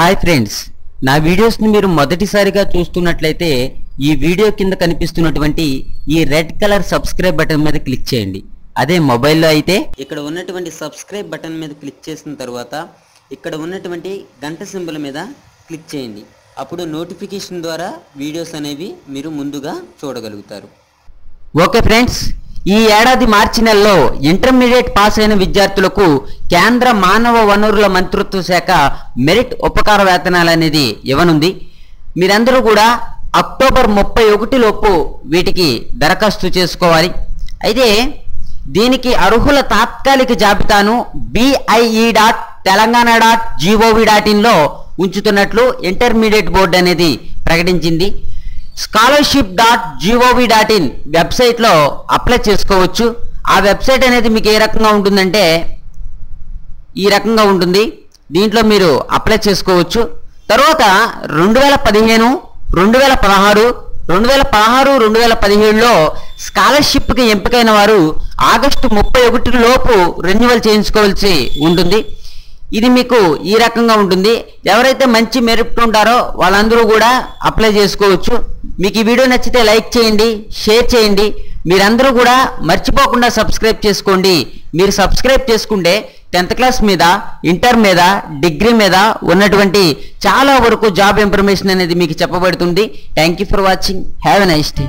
Hi friends నా వీడియోస్ని మీరు మొదటిసారిగా చూస్తున్నట్లయితే ఈ వీడియో కింద కనిపిస్తున్నటువంటి ఈ రెడ్ కలర్ సబ్స్క్రైబ్ బటన్ మీద క్లిక్ చేయండి. అదే మొబైల్లో అయితే ఇక్కడ ఉన్నటువంటి సబ్స్క్రైబ్ బటన్ మీద క్లిక్ చేసిన తర్వాత ఇక్కడ ఉన్నటువంటి గంట సింబల్ మీద క్లిక్ చేయండి. అప్పుడు నోటిఫికేషన్ ద్వారా వీడియోస్ అనేవి మీరు ముందుగా చూడగలుగుతారు. ఓకే ఫ్రెండ్స్ ఈ ఏడాది మార్చి నెలలో ఇంటర్మీడియట్ పాస్ అయిన విద్యార్థులకు కేంద్ర మానవ వనరుల మంత్రిత్వ శాఖ మెరిట్ ఉపకార వేతనాలు అనేది ఇవ్వనుంది. మీరందరూ కూడా అక్టోబర్ ముప్పై ఒకటి లోపు వీటికి దరఖాస్తు చేసుకోవాలి. అయితే దీనికి అర్హుల తాత్కాలిక జాబితాను B I E dot Telangana dot G O V dot ఇన్లో ఉంచుతున్నట్లు ఇంటర్మీడియట్ బోర్డు అనేది ప్రకటించింది. Scholarship dot G O V dot in వెబ్సైట్లో అప్లై చేసుకోవచ్చు. ఆ వెబ్సైట్ అనేది మీకు ఏ రకంగా ఉంటుందంటే ఈ రకంగా ఉంటుంది. దీంట్లో మీరు అప్లై చేసుకోవచ్చు. తర్వాత రెండు వేల పదిహేను రెండు వేల పదహారు రెండు వేల పదహారు రెండు వేల పదిహేడులో స్కాలర్షిప్కి ఎంపికైన వారు ఆగస్టు ముప్పై ఒకటి లోపు రెన్యువల్ చేయించుకోవాల్సి ఉంటుంది. ఇది మీకు ఈ రకంగా ఉంటుంది. ఎవరైతే మంచి మెరిట్ ఉంటారో వాళ్ళందరూ కూడా అప్లై చేసుకోవచ్చు. మీకు ఈ వీడియో నచ్చితే లైక్ చేయండి షేర్ చేయండి. మీరందరూ కూడా మర్చిపోకుండా సబ్స్క్రైబ్ చేసుకోండి. మీరు సబ్స్క్రైబ్ చేసుకుంటే టెన్త్ క్లాస్ మీద ఇంటర్ మీద డిగ్రీ మీద ఉన్నటువంటి చాలా వరకు జాబ్ ఇన్ఫర్మేషన్ అనేది మీకు చెప్పబడుతుంది. Thank you for watching have a nice day